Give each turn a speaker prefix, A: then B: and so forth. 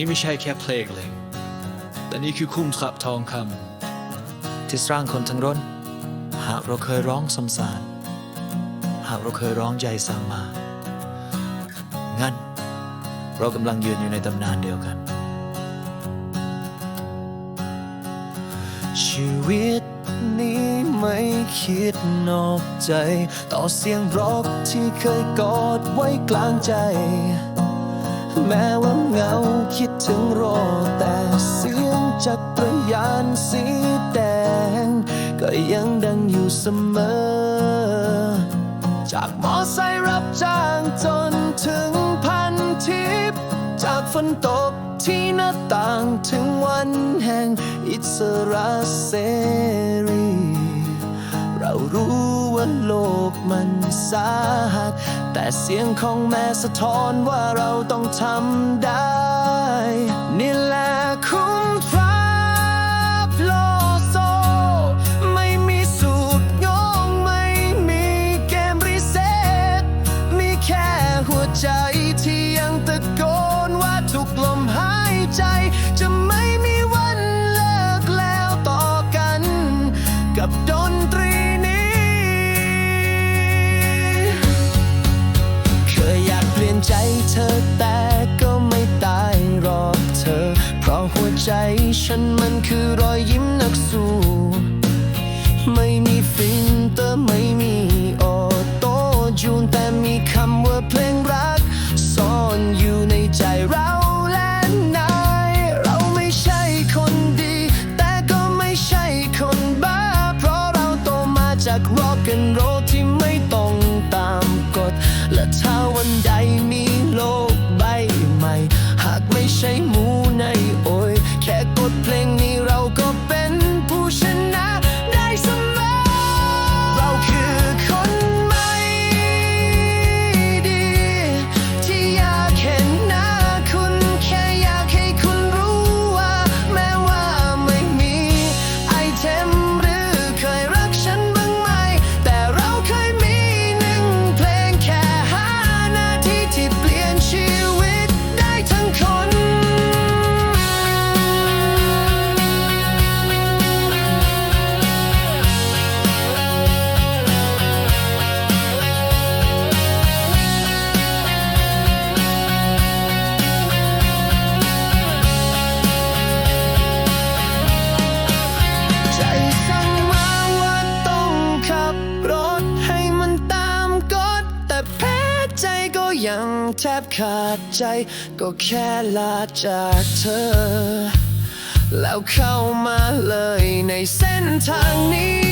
A: นี่ไม่ใช่แค่เพลงเลย แต่นี่คือคุ้มทรัพย์ทองคำที่สร้างคนทั้งร้น หากเราเคยร้องสมสาร หากเราเคยร้องใจสั่งมา งั้น เรากำลังยืนอยู่ในตำนานเดียวกัน ชีวิตนี้ไม่คิดนอกใจ ต่อเสียงร็อกที่เคยกอดไว้กลางใจ แม้ว่าเหงาคิด ถึงรอแต่เสียงจักรยานสีแดง ก็ยังดังอยู่เสมอ จากมอไซค์รับจ้างจนถึงพันทิป จากฝนตกที่หน้าต่างถึงวันแห่งอิสระเสรี เรารู้ว่าโลกมันสาหัส แต่เสียงของแม่สะท้อนว่าเราต้องทำได้นี่ เธอแต่ก็ไม่ตายรอเธอ เพราะหัวใจฉันมันคือรอยยิ้มนักสู้ไม่มีฟิลเตอร์ไม่มีออโต้จูนแต่มีคำว่าเพลงรักซ่อนอยู่ในใจเราและนายเราไม่ใช่คนดี แต่ก็ไม่ใช่คนบ้า เพราะเราโตมาจากร็อกกันโรที่ไม่ต้องตามกฎและถ้าวันใดมี โลกใบใหม่ หากไม่ใช่หมู แทบขาดใจ ก็แค่ลาจากเธอ แล้วเข้ามาเลยในเส้นทางนี้